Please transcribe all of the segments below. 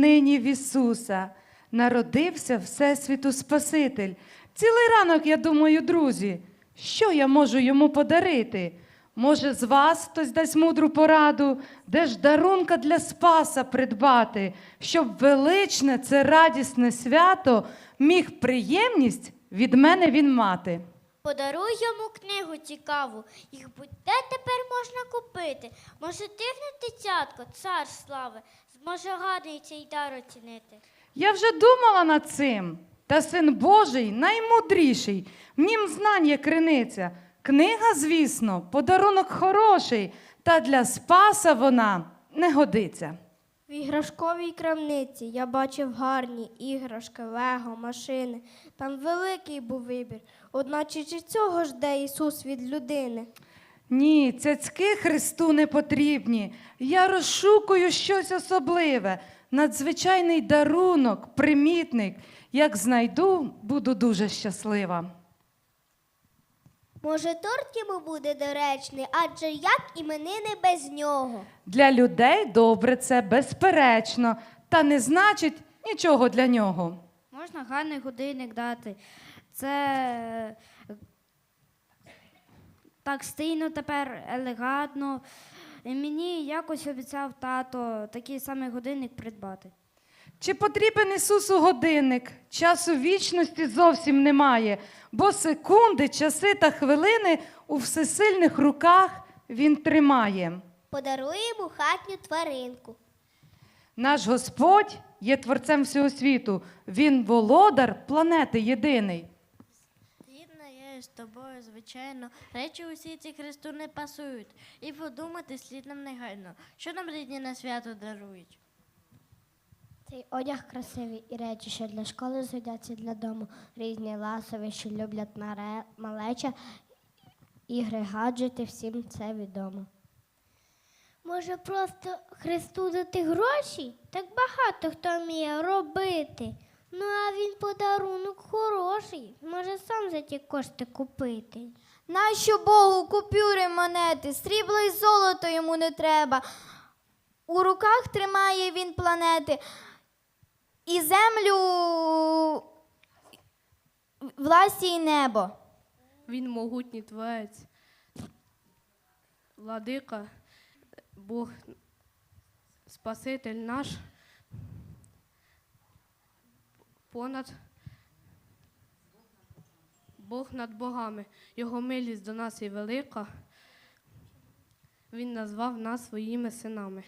нині в Ісуса. Народився Всесвіту Спаситель. Цілий ранок я думаю, друзі, що я можу йому подарити? Може, з вас хтось дасть мудру пораду, де ж дарунка для Спаса придбати, щоб величне це радісне свято міг приємність від мене він мати. Подаруй йому книгу цікаву, їх будь-де тепер можна купити. Може, дивне дитятко, цар слави, зможе гарний цей дар оцінити. Я вже думала над цим. Та син Божий наймудріший, в нім знань є криниця. Книга, звісно, подарунок хороший, та для спаса вона не годиться. В іграшковій крамниці я бачив гарні іграшки, лего, машини. Там великий був вибір. Одначе чи цього жде Ісус від людини? Ні, цяцьки Христу не потрібні. Я розшукую щось особливе, надзвичайний дарунок, примітник. Як знайду, буду дуже щаслива. Може, торт йому буде доречний, адже як іменини без нього. Для людей добре це безперечно, та не значить нічого для нього. Можна гарний годинник дати. Це так стильно тепер, елегантно. І мені якось обіцяв тато такий самий годинник придбати. Чи потрібен Ісусу годинник? Часу вічності зовсім немає, бо секунди, часи та хвилини у всесильних руках Він тримає. Подаруй йому хатню тваринку. Наш Господь є творцем всього світу. Він володар планети єдиний. З тобою, звичайно, речі усі ці Христу не пасують. І подумати слід нам негайно, що нам рідні на свято дарують. Цей одяг красивий і речі, що для школи згодяться для дому, різні ласові, що люблять наре- малеча, ігри, гаджети, всім це відомо. Може, просто Христу дати гроші? Так багато хто вміє робити. Ну, а він подарунок хороший. Може сам за ті кошти купити. Нащо Богу купюри монети? Срібло і золото йому не треба. У руках тримає він планети і землю, власті і небо. Він могутній творець, владика, Бог, Спаситель наш, понад Бог над богами. Його милість до нас і велика. Він назвав нас своїми синами.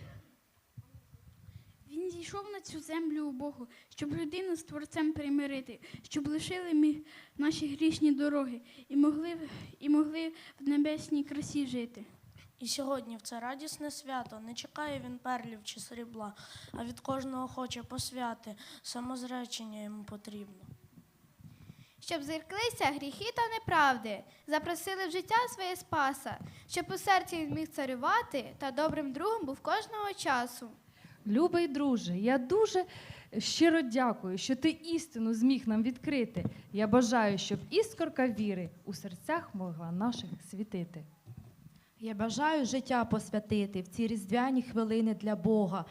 Він зійшов на цю землю у Богу, щоб людину з Творцем примирити, щоб лишили ми наші грішні дороги і могли, і могли в небесній красі жити. І сьогодні в це радісне свято не чекає він перлів чи срібла, а від кожного хоче посвяти, самозречення йому потрібно. Щоб зірклися гріхи та неправди, запросили в життя своє спаса, щоб у серці він міг царювати та добрим другом був кожного часу. Любий друже, я дуже щиро дякую, що ти істину зміг нам відкрити. Я бажаю, щоб іскорка віри у серцях могла наших світити. Я бажаю життя посвятити в ці різдвяні хвилини для Бога,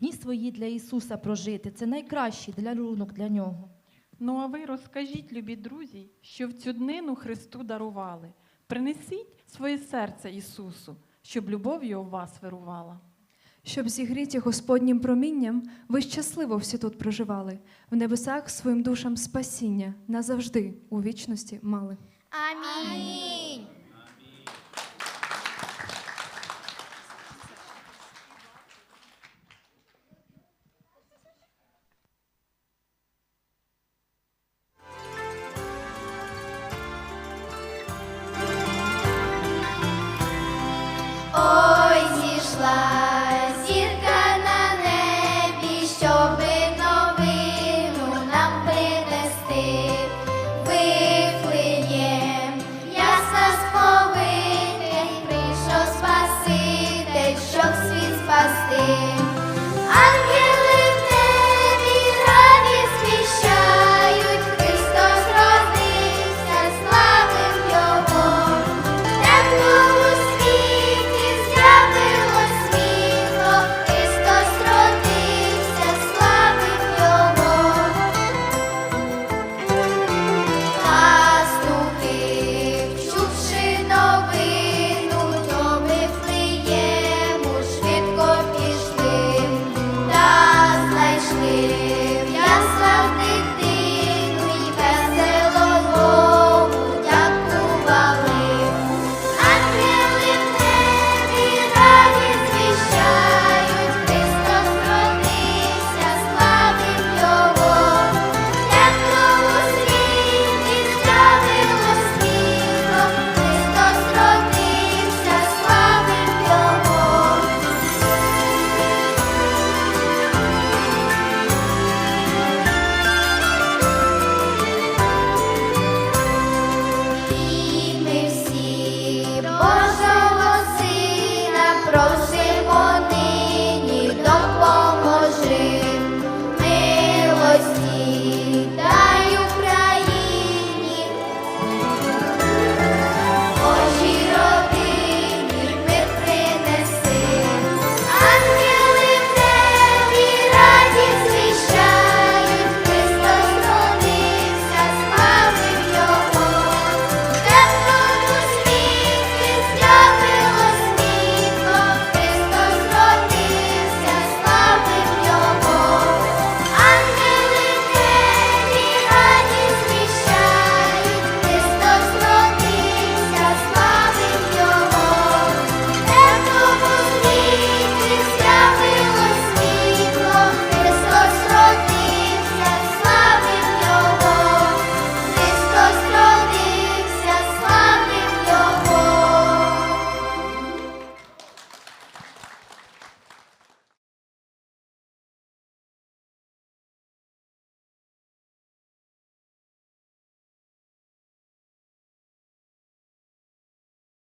дні свої для Ісуса прожити. Це найкращий дарунок для нього. Ну а ви розкажіть, любі друзі, що в цю днину Христу дарували. Принесіть своє серце Ісусу, щоб любов його в вас вирувала. Щоб зігріті Господнім промінням, ви щасливо всі тут проживали, в небесах своїм душам спасіння назавжди у вічності мали. Амінь.